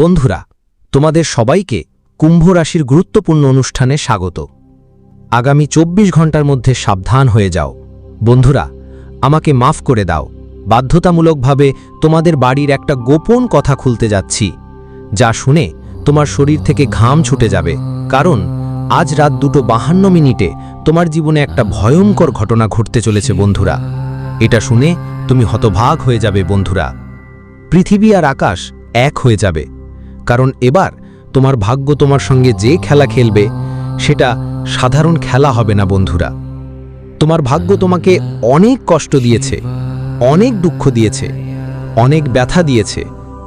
বন্ধুরা, তোমাদের সবাইকে কুম্ভ রাশির গুরুত্বপূর্ণ অনুষ্ঠানে স্বাগত। আগামী চব্বিশ ঘণ্টার মধ্যে সাবধান হয়ে যাও। বন্ধুরা, আমাকে মাফ করে দাও। বাধ্যতামূলকভাবে তোমাদের বাড়ির একটা গোপন কথা খুলতে যাচ্ছি, যা শুনে তোমার শরীর থেকে ঘাম ছুটে যাবে। কারণ, আজ রাত দুটো বাহান্ন মিনিটে তোমার জীবনে একটা ভয়ঙ্কর ঘটনা ঘটতে চলেছে বন্ধুরা। এটা শুনে তুমি হতভাগ হয়ে যাবে বন্ধুরা। পৃথিবী আর আকাশ এক হয়ে যাবে। কারণ এবার তোমার ভাগ্য তোমার সঙ্গে যে খেলা খেলবে, সেটা সাধারণ খেলা হবে না বন্ধুরা। তোমার ভাগ্য তোমাকে অনেক কষ্ট দিয়েছে, অনেক দুঃখ দিয়েছে, অনেক ব্যথা দিয়েছে,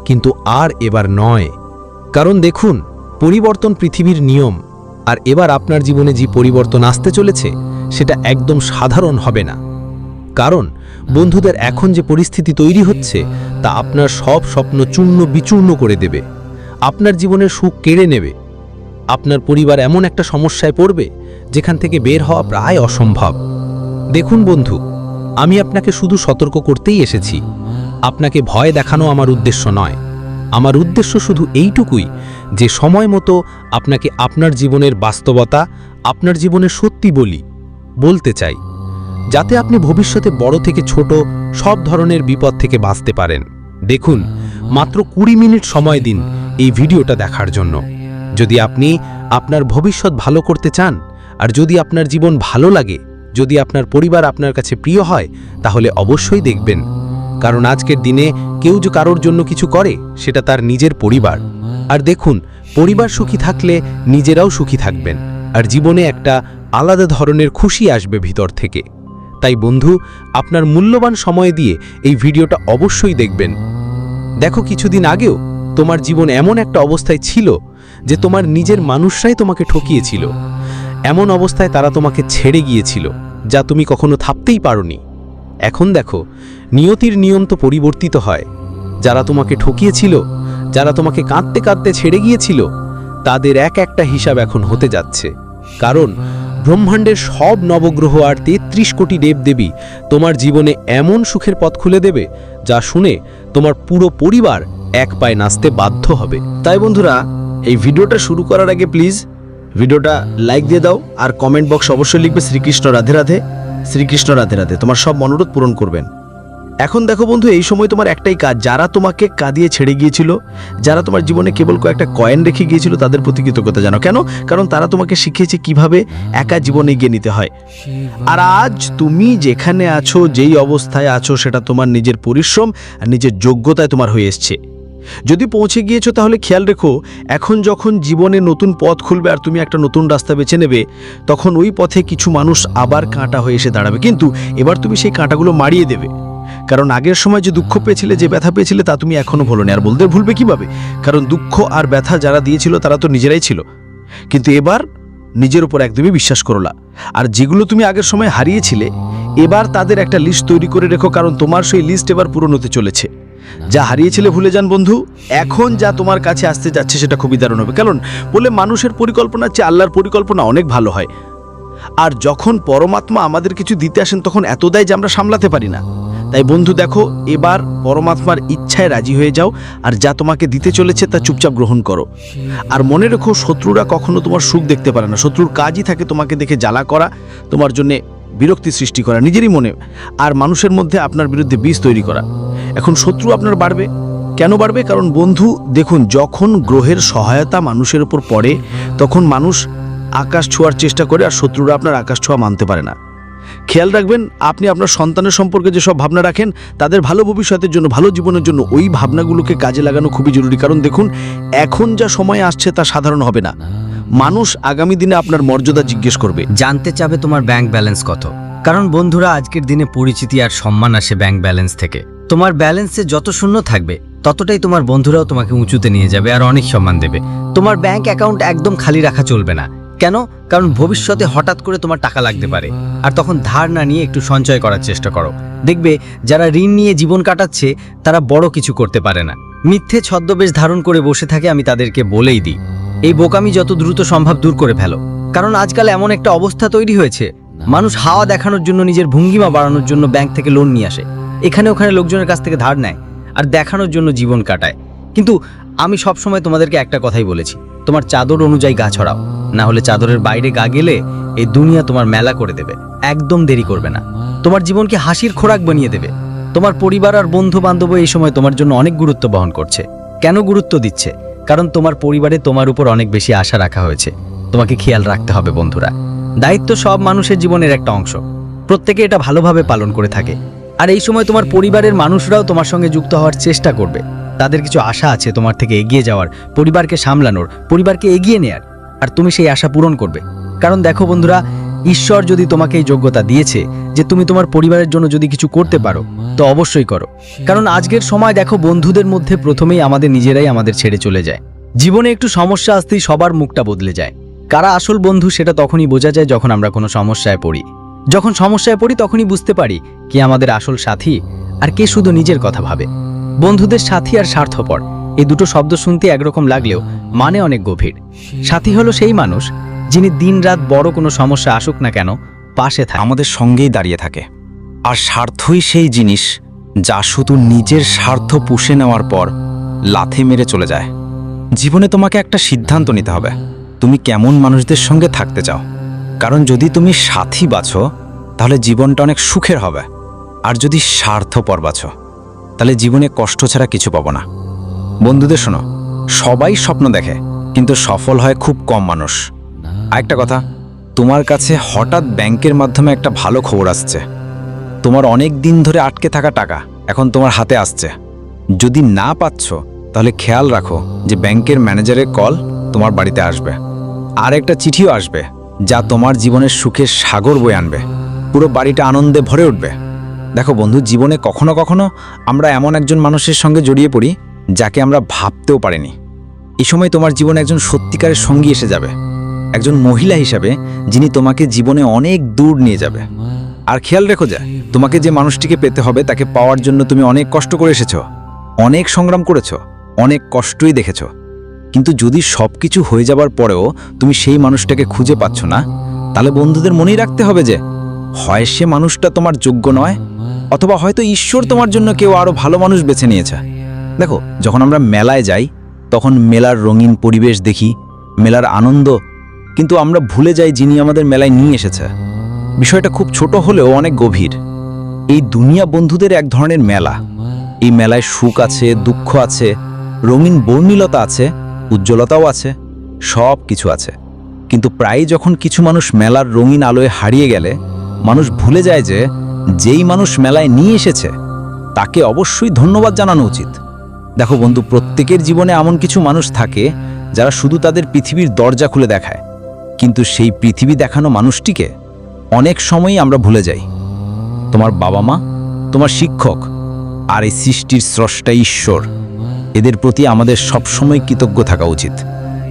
কিন্তু আর এবার নয়। কারণ দেখুন, পরিবর্তন পৃথিবীর নিয়ম, আর এবার আপনার জীবনে যে পরিবর্তন আসতে চলেছে, সেটা একদম সাধারণ হবে না। কারণ বন্ধুদের এখন যে পরিস্থিতি তৈরি হচ্ছে, তা আপনার সব স্বপ্ন চূর্ণ বিচূর্ণ করে দেবে। আপনার জীবনের সুখ কেড়ে নেবে। আপনার পরিবার এমন একটা সমস্যায় পড়বে, যেখান থেকে বের হওয়া প্রায় অসম্ভব। দেখুন বন্ধু, আমি আপনাকে শুধু সতর্ক করতেই এসেছি। আপনাকে ভয় দেখানো আমার উদ্দেশ্য নয়। আমার উদ্দেশ্য শুধু এইটুকুই, যে সময় মতো আপনাকে আপনার জীবনের বাস্তবতা, আপনার জীবনের সত্যি বলি, বলতে চাই। যাতে আপনি ভবিষ্যতে বড় থেকে ছোট সব ধরনের বিপদ থেকে বাঁচতে পারেন। দেখুন, মাত্র কুড়ি মিনিট সময় দিন এই ভিডিওটা দেখার জন্য। যদি আপনি আপনার ভবিষ্যৎ ভালো করতে চান, আর যদি আপনার জীবন ভালো লাগে, যদি আপনার পরিবার আপনার কাছে প্রিয় হয়, তাহলে অবশ্যই দেখবেন। কারণ আজকের দিনে কেউ যে কারোর জন্য কিছু করে, সেটা তার নিজের পরিবার। আর দেখুন, পরিবার সুখী থাকলে নিজেরাও সুখী থাকবেন। আর জীবনে একটা আলাদা ধরনের খুশি আসবে ভিতর থেকে। তাই বন্ধু, আপনার মূল্যবান সময় দিয়ে এই ভিডিওটা অবশ্যই দেখবেন। দেখো কিছুদিন আগেও তোমার জীবন এমন একটা অবস্থায় ছিল যে তোমার নিজের মানুষরাই তোমাকে ঠকিয়েছিল। এমন অবস্থায় তারা তোমাকে ছেড়ে গিয়েছিল, যা তুমি কখনো থাপতেই পারোনি। এখন দেখো, নিয়তির নিয়ম তো পরিবর্তিত হয়। যারা তোমাকে ঠকিয়েছিল, যারা তোমাকে কাঁদতে কাঁদতে ছেড়ে গিয়েছিল, তাদের এক একটা হিসাব এখন হতে যাচ্ছে। কারণ, ব্রহ্মাণ্ডের সব নবগ্রহ আর তেত্রিশ কোটি দেবদেবী তোমার জীবনে এমন সুখের পথ খুলে দেবে, যা শুনে তোমার পুরো পরিবার এক পায়ে নাচতে বাধ্য হবে। তাই বন্ধুরা, এই ভিডিওটা শুরু করার আগে প্লিজ ভিডিওটা লাইক দিয়ে দাও আর কমেন্ট বক্স অবশ্যই লিখবে শ্রীকৃষ্ণ রাধে রাধে। শ্রীকৃষ্ণ রাধে রাধে, তোমার সব মনোরোধ পূরণ করবেন। এখন দেখো বন্ধু, এই সময় তোমার একটাই কাজ, যারা তোমাকে কাঁদিয়ে ছেড়ে গিয়েছিল, যারা তোমার জীবনে কেবল কয়েকটা কয়েন রেখে গিয়েছিল, তাদের প্রতি কৃতজ্ঞতা জানো কেন? কারণ তারা তোমাকে শিখিয়েছে কীভাবে একা জীবনে এগিয়ে নিতে হয়। আর আজ তুমি যেখানে আছো, যেই অবস্থায় আছো, সেটা তোমার নিজের পরিশ্রম আর নিজের যোগ্যতায় তোমার হয়ে এসছে। যদি পৌঁছে গিয়েছো তাহলে খেয়াল রেখো, এখন যখন জীবনে নতুন পথ খুলবে আর তুমি একটা নতুন রাস্তা বেছে নেবে, তখন ওই পথে কিছু মানুষ আবার কাঁটা হয়ে এসে দাঁড়াবে। কিন্তু এবার তুমি সেই কাঁটাগুলো মারিয়ে দেবে। কারণ আগের সময় যে দুঃখ পেয়েছিলে, যে ব্যথা পেয়েছিলে, তা তুমি এখনও ভুলো আর বলতে ভুলবে কীভাবে? কারণ দুঃখ আর ব্যথা যারা দিয়েছিল, তারা তো নিজেরাই ছিল। কিন্তু এবার নিজের উপর একদমই বিশ্বাস করো না। আর যেগুলো তুমি আগের সময় হারিয়েছিলে, এবার তাদের একটা লিস্ট তৈরি করে রেখো, কারণ তোমার সেই লিস্ট এবার পূরণ হতে চলেছে। যা হারিয়েছিলে ভুলে যান, বন্ধু। এখন যা তোমার কাছে আসতে যাচ্ছে সেটা খুবই দারুণ হবে। কারণ বলে মানুষের পরিকল্পনার চেয়ে আল্লাহর পরিকল্পনা অনেক ভালো হয়। আর যখন পরমাত্মা আমাদের কিছু দিতে আসেন, তখন এত দেয় যে আমরা সামলাতে পারি না। তাই বন্ধু, দেখো, এবার পরমাত্মার ইচ্ছায় রাজি হয়ে যাও, আর যা তোমাকে দিতে চলেছে তা চুপচাপ গ্রহণ করো। আর মনে রেখো, শত্রুরা কখনো তোমার সুখ দেখতে পারে না। শত্রুর কাজই থাকে তোমাকে দেখে জ্বালা করা। তোমার জন্যে বিরক্তি সৃষ্টি করা নিজেরই মনে আর মানুষের মধ্যে আপনার বিরুদ্ধে বীজ তৈরি করা। এখন শত্রু আপনার বাড়বে। কেন বাড়বে? কারণ বন্ধু, দেখুন, যখন গ্রহের সহায়তা মানুষের উপর পড়ে, তখন মানুষ আকাশ ছোঁয়ার চেষ্টা করে আর শত্রুরা আপনার আকাশ ছোঁয়া মানতে পারে না। খেয়াল রাখবেন, আপনি আপনার সন্তানের সম্পর্কে যেসব ভাবনা রাখেন, তাদের ভালো ভবিষ্যতের জন্য, ভালো জীবনের জন্য ওই ভাবনাগুলোকে কাজে লাগানো খুবই জরুরি। কারণ দেখুন, এখন যা সময় আসছে তা সাধারণ হবে না। মানুষ আগামী দিনে আপনার মর্যাদা জিজ্ঞেস করবে। জানতে চাবে তোমার ব্যাংক ব্যালেন্স কত। কারণ বন্ধুরা আজকের দিনে পরিচিতি আর সম্মান আসে ব্যাংক ব্যালেন্স থেকে। তোমার ব্যালেন্সে যত শূন্য থাকবে ততটাই তোমার বন্ধুরাও তোমাকে উঁচুতে নিয়ে যাবে আর অনেক সম্মান দেবে। তোমার ব্যাংক অ্যাকাউন্ট একদম খালি রাখা চলবে না। কেন? কারণ ভবিষ্যতে হঠাৎ করে তোমার টাকা লাগতে পারে। আর তখন ধার না নিয়ে একটু সঞ্চয় করার চেষ্টা করো। দেখবে যারা ঋণ নিয়ে জীবন কাটাচ্ছে তারা বড় কিছু করতে পারে না। মিথ্যে ছদ্মবেশ ধারণ করে বসে থাকে আমি তাদেরকে বলেই দিই। এই বোকামি যত দ্রুত সম্ভব দূর করে ফেলো। কারণ আজকাল এমন একটা অবস্থা তৈরি হয়েছে, মানুষ হাওয়া দেখানোর জন্য নিজের ভঙ্গিমা বাড়ানোর জন্য ব্যাংক থেকে লোন নিয়ে আসে। এখানে ওখানে লোকজনের কাছ থেকে ধার নেয় আর দেখানোর জন্য জীবন কাটায়। কিন্তু আমি সবসময় তোমাদেরকে একটা কথাই বলেছি, তোমার চাদর অনুযায়ী গা ছড়াও, না হলে চাদরের বাইরে গা গেলে এই দুনিয়া তোমার মেলা করে দেবে, একদম দেরি করবে না। তোমার জীবনকে হাসির খোরাক বানিয়ে দেবে। তোমার পরিবার আর বন্ধু বান্ধব এই সময় তোমার জন্য অনেক গুরুত্ব বহন করছে। কেন গুরুত্ব দিচ্ছে? কারণ তোমার পরিবারে তোমার উপর অনেক বেশি আশা রাখা হয়েছে। তোমাকে খেয়াল রাখতে হবে, বন্ধুরা। দায়িত্ব সব মানুষের জীবনের একটা অংশ। প্রত্যেকে এটা ভালোভাবে পালন করে থাকে। আর এই সময় তোমার পরিবারের মানুষরাও তোমার সঙ্গে যুক্ত হওয়ার চেষ্টা করবে। তাদের কিছু আশা আছে তোমার থেকে এগিয়ে যাওয়ার, পরিবারকে সামলানোর, পরিবারকে এগিয়ে নেয়ার। আর তুমি সেই আশা পূরণ করবে। কারণ দেখো, বন্ধুরা ঈশ্বর যদি তোমাকে এই যোগ্যতা দিয়েছে যে তুমি তোমার পরিবারের জন্য যদি কিছু করতে পারো, তো অবশ্যই করো। কারণ আজকের সময় দেখো বন্ধুদের মধ্যে প্রথমেই আমাদের নিজেরাই আমাদের ছেড়ে চলে যায়। জীবনে একটু সমস্যা আসতেই সবার মুখটা বদলে যায়। কারা আসল বন্ধু সেটা তখনই বোঝা যায় যখন আমরা কোনো সমস্যায় পড়ি। যখন সমস্যায় পড়ি তখনই বুঝতে পারি কে আমাদের আসল সাথী আর কে শুধু নিজের কথা ভাবে। বন্ধুদের সাথী আর স্বার্থপর। এই দুটো শব্দ শুনতে একরকম লাগলেও মানে অনেক গভীর। সাথী হলো সেই মানুষ যিনি দিনরাত বড় কোনো সমস্যা আসুক না কেন পাশে থাকে। আমাদের সঙ্গেই দাঁড়িয়ে থাকে। আর স্বার্থই সেই জিনিস যা শুধু নিজের স্বার্থ পুষে নেওয়ার পর লাথি মেরে চলে যায়। জীবনে তোমাকে একটা সিদ্ধান্ত নিতে হবে। তুমি কেমন মানুষদের সঙ্গে থাকতে চাও? কারণ যদি তুমি সাথী বাছো, তাহলে জীবনটা অনেক সুখের হবে। আর যদি স্বার্থপর বাছো, তাহলে জীবনে কষ্ট ছাড়া কিছু পাবো না। বন্ধুদের শোনো, সবাই স্বপ্ন দেখে, কিন্তু সফল হয় খুব কম মানুষ। আরেকটা কথা, তোমার কাছে হঠাৎ ব্যাংকের মাধ্যমে একটা ভালো খবর আসছে। তোমার অনেক দিন ধরে আটকে থাকা টাকা এখন তোমার হাতে আসছে। যদি না পাচ্ছ, তাহলে খেয়াল রাখো যে ব্যাংকের ম্যানেজারের কল তোমার বাড়িতে আসবে। আর একটা চিঠিও আসবে, যা তোমার জীবনের সুখের সাগর বয়ে আনবে। পুরো বাড়িটা আনন্দে ভরে উঠবে। দেখো বন্ধু, জীবনে কখনো কখনো আমরা এমন একজন মানুষের সঙ্গে জড়িয়ে পড়ি যাকে আমরা ভাবতেও পারিনি। এই সময় তোমার জীবনে একজন সত্যিকারের সঙ্গী এসে যাবে। একজন মহিলা হিসাবে যিনি তোমাকে জীবনে অনেক দূর নিয়ে যাবে। আর খেয়াল রেখো যা, তোমাকে যে মানুষটিকে পেতে হবে, তাকে পাওয়ার জন্য তুমি অনেক কষ্ট করে এসেছ। অনেক সংগ্রাম করেছ, অনেক কষ্টই দেখেছ। কিন্তু যদি সব কিছু হয়ে যাবার পরেও তুমি সেই মানুষটাকে খুঁজে পাচ্ছ না, তাহলে বন্ধুদের মনেই রাখতে হবে যে, হয় সে মানুষটা তোমার যোগ্য নয়, অথবা হয়তো ঈশ্বর তোমার জন্য কেউ আরও ভালো মানুষ বেছে নিয়েছে। দেখো, যখন আমরা মেলায় যাই, তখন মেলার রঙিন পরিবেশ দেখি, মেলার আনন্দ। কিন্তু আমরা ভুলে যাই যিনি আমাদের মেলায় নিয়ে এসেছে। বিষয়টা খুব ছোট হলেও অনেক গভীর। এই দুনিয়া বন্ধুদের এক ধরনের মেলা। এই মেলায় সুখ আছে, দুঃখ আছে, রঙিন বর্ণিলতা আছে, উজ্জ্বলতাও আছে, সব কিছু আছে। কিন্তু প্রায় যখন কিছু মানুষ মেলার রঙিন আলোয় হারিয়ে গেলে, মানুষ ভুলে যায় যে, যেই মানুষ মেলায় নিয়ে এসেছে, তাকে অবশ্যই ধন্যবাদ জানানো উচিত। দেখো বন্ধু, প্রত্যেকের জীবনে এমন কিছু মানুষ থাকে যারা শুধু তাদের পৃথিবীর দরজা খুলে দেখায়। কিন্তু সেই পৃথিবী দেখানো মানুষটিকে অনেক সময়ই আমরা ভুলে যাই। তোমার বাবা মা, তোমার শিক্ষক আর এই সৃষ্টির স্রষ্টা ঈশ্বর, এদের প্রতি আমাদের সবসময় কৃতজ্ঞ থাকা উচিত।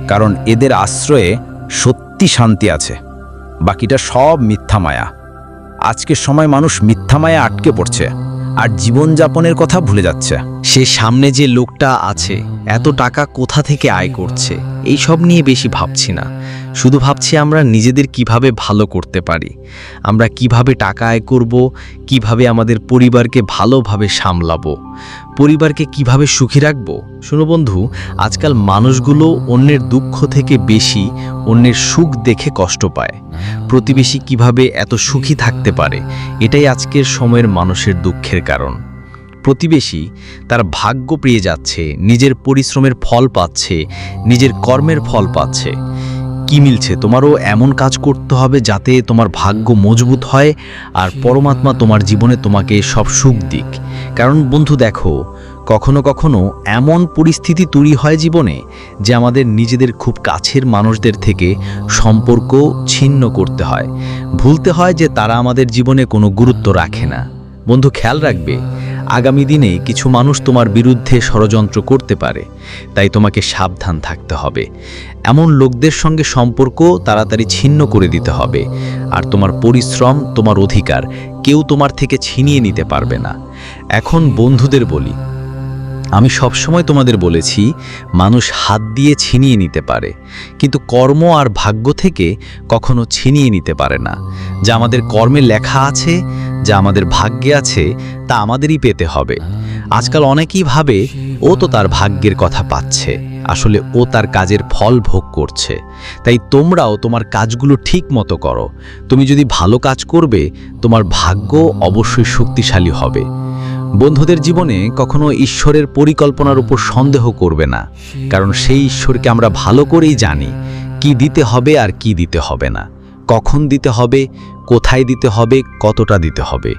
কারণ এদের আশ্রয়ে সত্যি শান্তি আছে। বাকিটা সব মিথ্যা মায়া। আজকের সময় মানুষ মিথ্যা মায়া আটকে পড়ছে আর জীবনযাপনের কথা ভুলে যাচ্ছে। সে সামনে যে লোকটা আছে, এত টাকা কোথা থেকে আয় করছে এই সব নিয়ে বেশি ভাবছি না। শুধু ভাবছি আমরা নিজেদের কীভাবে ভালো করতে পারি, আমরা কীভাবে টাকা আয় করব, কীভাবে আমাদের পরিবারকে ভালোভাবে সামলাবো, পরিবারকে কীভাবে সুখী রাখব। শুনো বন্ধু, আজকাল মানুষগুলো অন্যের দুঃখ থেকে বেশি অন্যের সুখ দেখে কষ্ট পায়। প্রতিবেশী কীভাবে এত সুখী থাকতে পারে, এটাই আজকের সময়ের মানুষের দুঃখের কারণ। প্রতিবেশী তার ভাগ্য পেয়ে যাচ্ছে, নিজের পরিশ্রমের ফল পাচ্ছে, নিজের কর্মের ফল পাচ্ছে। কি মিলছে? তোমারও এমন কাজ করতে হবে যাতে তোমার ভাগ্য মজবুত হয় আর পরমাত্মা তোমার জীবনে তোমাকে সব সুখ দিক। কারণ বন্ধু দেখো, কখনো কখনো এমন পরিস্থিতি তৈরি হয় জীবনে যে আমাদের নিজেদের খুব কাছের মানুষদের থেকে সম্পর্ক ছিন্ন করতে হয়। ভুলতে হয় যে তারা আমাদের জীবনে কোনো গুরুত্ব রাখে না। বন্ধু, খেয়াল রাখবে আগামী দিনে কিছু মানুষ তোমার বিরুদ্ধে ষড়যন্ত্র করতে পারে, তাই তোমাকে সাবধান থাকতে হবে। এমন লোকদের সঙ্গে সম্পর্ক তাড়াতাড়ি ছিন্ন করে দিতে হবে, আর তোমার পরিশ্রম তোমার অধিকার কেউ তোমার থেকে ছিনিয়ে নিতে পারবে না। এখন বন্ধুদের বলি আমি সবসময় তোমাদের বলেছি, মানুষ হাত দিয়ে ছিনিয়ে নিতে পারে, কিন্তু কর্ম আর ভাগ্য থেকে কখনো ছিনিয়ে নিতে পারে না। যা আমাদের কর্মে লেখা আছে, যা আমাদের ভাগ্যে আছে, তা আমাদেরই পেতে হবে। আজকাল অনেকেই ভাবে, ও তো তার ভাগ্যের কথা পাচ্ছে, আসলে ও তার কাজের ফল ভোগ করছে। তাই তোমরাও তোমার কাজগুলো ঠিক মতো করো। তুমি যদি ভালো কাজ করবে, তোমার ভাগ্য অবশ্যই শক্তিশালী হবে। বন্ধুদের জীবনে কখনো ঈশ্বরের পরিকল্পনার উপর সন্দেহ করবে না, কারণ সেই ঈশ্বরকে আমরা ভালো করেই জানি কি দিতে হবে আর কি দিতে হবে না, কখন দিতে হবে, কোথায় দিতে হবে, কতটা দিতে হবে।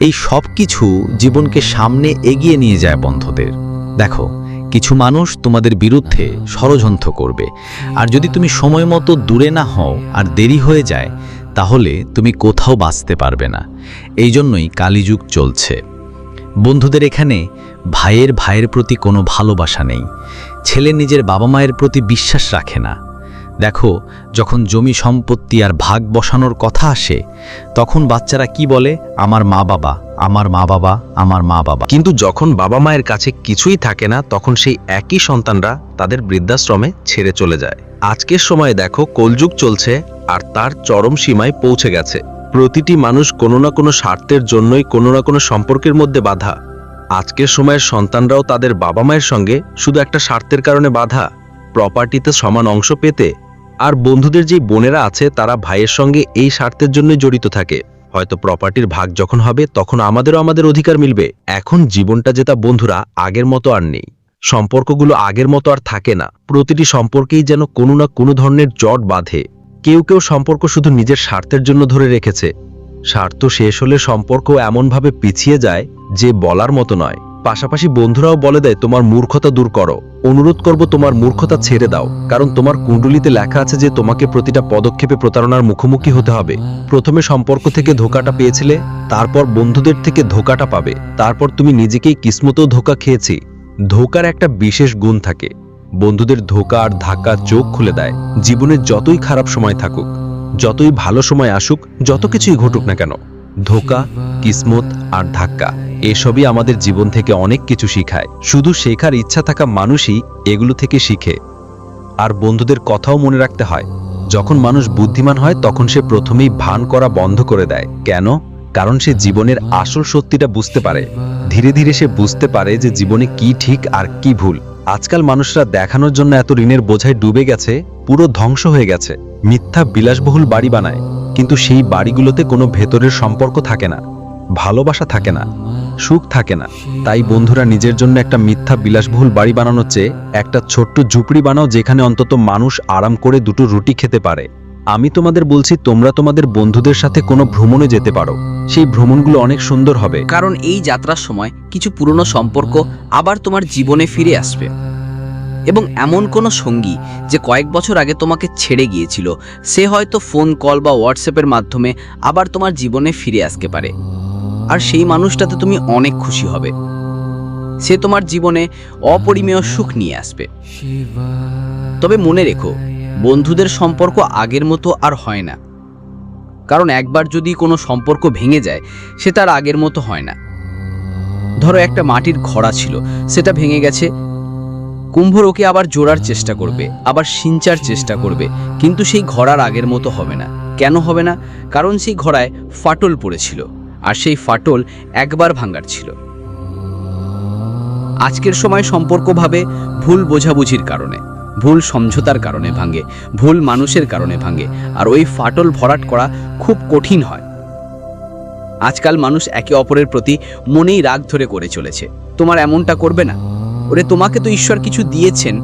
এই সব কিছু জীবনকে সামনে এগিয়ে নিয়ে যায় বন্ধুদের। দেখো, কিছু মানুষ তোমাদের বিরুদ্ধে ষড়যন্ত্র করবে, আর যদি তুমি সময় মতো দূরে না হও আর দেরি হয়ে যায়, তাহলে তুমি কোথাও বাঁচতে পারবে না। এই জন্যই কালিযুগ চলছে। বন্ধুদের এখানে ভাইয়ের ভাইয়ের প্রতি কোনো ভালোবাসা নেই। ছেলে নিজের বাবা মায়ের প্রতি বিশ্বাস রাখে না। দেখো, যখন জমি সম্পত্তি আর ভাগ বসানোর কথা আসে, তখন বাচ্চারা কি বলে? আমার মা বাবা, আমার মা বাবা, আমার মা বাবা। কিন্তু যখন বাবা মায়ের কাছে কিছুই থাকে না, তখন সেই একই সন্তানরা তাদের বৃদ্ধাশ্রমে ছেড়ে চলে যায়। আজকের সময়ে দেখো, কলযুগ চলছে আর তার চরম সীমায় পৌঁছে গেছে। প্রতিটি মানুষ কোনো না কোনো স্বার্থের জন্যই কোনো না কোনো সম্পর্কের মধ্যে বাধা। আজকের সময়ের সন্তানরাও তাদের বাবা মায়ের সঙ্গে শুধু একটা স্বার্থের কারণে বাধা প্রপার্টিতে সমান অংশ পেতে। আর বন্ধুদের যেই বোনেরা আছে, তারা ভাইয়ের সঙ্গে এই স্বার্থের জন্যই জড়িত থাকে। হয়তো প্রপার্টির ভাগ যখন হবে, তখন আমাদেরও আমাদের অধিকার মিলবে। এখন জীবনটা যেটা বন্ধুরা, আগের মতো আর নেই। সম্পর্কগুলো আগের মতো আর থাকে না। প্রতিটি সম্পর্কেই যেন কোনো না কোনো ধরনের জট বাঁধে। কেউ কেউ সম্পর্ক শুধু নিজের স্বার্থের জন্য ধরে রেখেছে। স্বার্থ শেষ হলে সম্পর্ক এমনভাবে পিছিয়ে যায় যে বলার মতো নয়। পাশাপাশি বন্ধুরাও বলে দেয়, তোমার মূর্খতা দূর করো। অনুরোধ করব তোমার মূর্খতা ছেড়ে দাও। কারণ তোমার কুণ্ডলিতে লেখা আছে যে তোমাকে প্রতিটা পদক্ষেপে প্রতারণার মুখোমুখি হতে হবে। প্রথমে সম্পর্ক থেকে ধোকাটা পেয়েছিলে, তারপর বন্ধুদের থেকে ধোকাটা পাবে। তারপর তুমি নিজেকেই কিসমতেও ধোকা খেয়েছি। ধোকার একটা বিশেষ গুণ থাকে। বন্ধুদের ধোকা আর ধাক্কা চোখ খুলে দেয়। জীবনে যতই খারাপ সময় থাকুক, যতই ভালো সময় আসুক, যত কিছুই ঘটুক না কেন, ধোকা, কিসমত আর ধাক্কা, এসবই আমাদের জীবন থেকে অনেক কিছু শিখায়। শুধু শেখার ইচ্ছা থাকা মানুষই এগুলো থেকে শিখে। আর বন্ধুদের কথাও মনে রাখতে হয়, যখন মানুষ বুদ্ধিমান হয়, তখন সে প্রথমেই ভান করা বন্ধ করে দেয়। কেন? কারণ সে জীবনের আসল সত্যিটা বুঝতে পারে। ধীরে ধীরে সে বুঝতে পারে যে জীবনে কি ঠিক আর কি ভুল। আজকাল মানুষরা দেখানোর জন্য এত ঋণের বোঝায় ডুবে গেছে, পুরো ধ্বংস হয়ে গেছে। মিথ্যা বিলাসবহুল বাড়ি বানায়, কিন্তু সেই বাড়িগুলোতে কোনো ভেতরের সম্পর্ক থাকে না, ভালোবাসা থাকে না, সুখ থাকে না। তাই বন্ধুরা, নিজের জন্য একটা মিথ্যা বিলাসবহুল বাড়ি বানানোর চেয়ে একটা ছোট্ট ঝুপড়ি বানাও যেখানে অন্তত মানুষ আরাম করে দুটো রুটি খেতে পারে। আমি তোমাদের বলছি, তোমরা তোমাদের বন্ধুদের সাথে কোনো ভ্রমণে যেতে পারো। সেই ভ্রমণগুলো অনেক সুন্দর হবে। কারণ এই যাত্রার সময় কিছু পুরনো সম্পর্ক আবার তোমার জীবনে ফিরে আসবে। এবং এমন কোনো সঙ্গী যে কয়েক বছর আগে তোমাকে ছেড়ে গিয়েছিল, সে হয়তো ফোন কল বা হোয়াটসঅ্যাপের মাধ্যমে আবার তোমার জীবনে ফিরে আসতে পারে। আর সেই মানুষটাতে তুমি অনেক খুশি হবে। সে তোমার জীবনে অপরিমেয় সুখ নিয়ে আসবে। তবে মনে রেখো বন্ধুদের সম্পর্ক আগের মতো আর হয় না। কারণ একবার যদি কোনো সম্পর্ক ভেঙে যায়, সে তার আগের মতো হয় না। ধরো একটা মাটির ঘড়া ছিল, সেটা ভেঙে গেছে। কুম্ভর ওকে আবার জোড়ার চেষ্টা করবে, আবার সিঞ্চার চেষ্টা করবে, কিন্তু সেই ঘোড়ার আগের মতো হবে না। কেন হবে না? কারণ সেই ঘোড়ায় ফাটল পড়েছিল, আর সেই ফাটল একবার ভাঙ্গার ছিল। আজকের সময় সম্পর্ক ভাবে ভুল বোঝাবুঝির কারণে। ভুল সমঝোতার কারণে ভাঙে, ভুল মানুষের কারণে ভাঙে, আর ওই ফাটল ভরাট করা খুব কঠিন হয়। আজকাল মানুষ একে অপরের প্রতি মনেই রাগ ধরে করে চলেছে। তোমার এমনটা করবে না। ওরে, তোমাকে তো ঈশ্বর কিছু দিয়েছেন।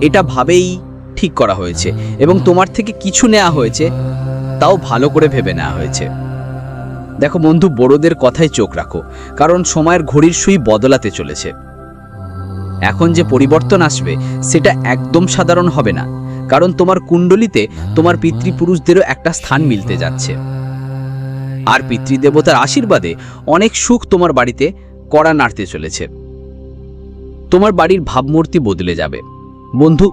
এটা ভাবেই ঠিক করা হয়েছে এবং তোমার থেকে কিছু নেওয়া হয়েছে, তাও ভালো করে ভেবে নেওয়া হয়েছে। দেখো বন্ধু, বড়দের কথায় চোখ রাখো, কারণ সময়ের ঘড়ির সুই বদলাতে চলেছে। এখন যে পরিবর্তন আসবে, সেটা একদম সাধারণ হবে না। কারণ তোমার কুণ্ডলিতে তোমার পিতৃপুরুষদেরও একটা স্থান মিলতে যাচ্ছে। আর পিতৃদেবতার আশীর্বাদে অনেক সুখ তোমার বাড়িতে কড়া নাড়তে চলেছে। তোমার বাড়ির ভাবমূর্তি বদলে যাবে। বন্ধু,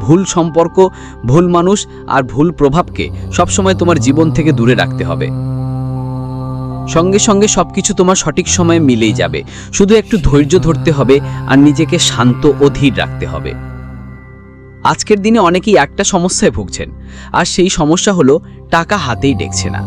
ভুল সম্পর্ক, ভুল মানুষ আর ভুল প্রভাবকে সবসময় তোমার জীবন থেকে দূরে রাখতে হবে। সঙ্গে সঙ্গে সবকিছু তোমার সঠিক সময়ে মিলেই যাবে। শুধু একটু ধৈর্য ধরতে হবে আর নিজেকে শান্ত ও ধীর রাখতে হবে। আজকের দিনে অনেকেই একটা সমস্যায় ভুগছেন। আর সেই সমস্যা হলো টাকা হাতেই টেকছে না।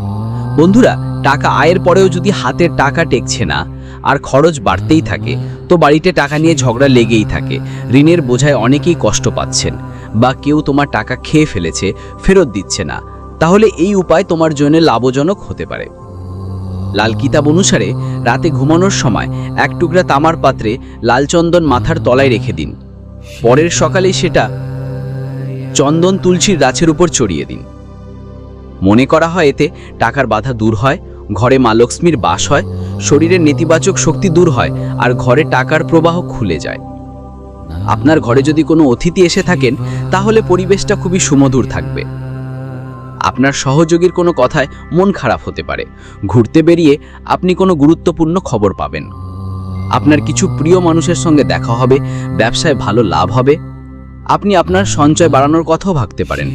বন্ধুরা, টাকা আয়ের পরেও যদি হাতের টাকা টেকছে না, আর খরচ বাড়তেই থাকে, তো বাড়িতে টাকা নিয়ে ঝগড়া লেগেই থাকে। ঋণের বোঝায় অনেকেই কষ্ট পাচ্ছেন বা কেউ তোমার টাকা খেয়ে ফেলেছে, ফেরত দিচ্ছে না। তাহলে এই উপায় তোমার জন্য লাভজনক হতে পারে। লাল কিতাব অনুসারে রাতে ঘুমানোর সময় এক টুকরা তামার পাত্রে লাল চন্দন মাথার তলায় রেখে দিন। পরের সকালে সেটা চন্দন তুলসীর গাছের উপর চড়িয়ে দিন। মনে করা হয় এতে টাকার বাধা দূর হয়, ঘরে মা লক্ষ্মীর বাস হয়, শরীরের নেতিবাচক শক্তি দূর হয় আর ঘরে টাকার প্রবাহ খুলে যায়। আপনার ঘরে যদি কোনো অতিথি এসে থাকেন, তাহলে পরিবেশটা খুবই সুমধুর থাকবে। আপনার সহযোগীর কোনো কথায় মন খারাপ হতে পারে। ঘুরতে বেরিয়ে আপনি কোনো গুরুত্বপূর্ণ খবর পাবেন। আপনার কিছু প্রিয় মানুষের সঙ্গে দেখা হবে, ব্যবসায় ভালো লাভ হবে। আপনি আপনার সঞ্চয় বাড়ানোর কথাও ভাবতে পারেন।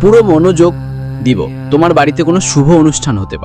পুরো মনোযোগ দিব। তোমার বাড়িতে কোনো শুভ অনুষ্ঠান হতে পারে।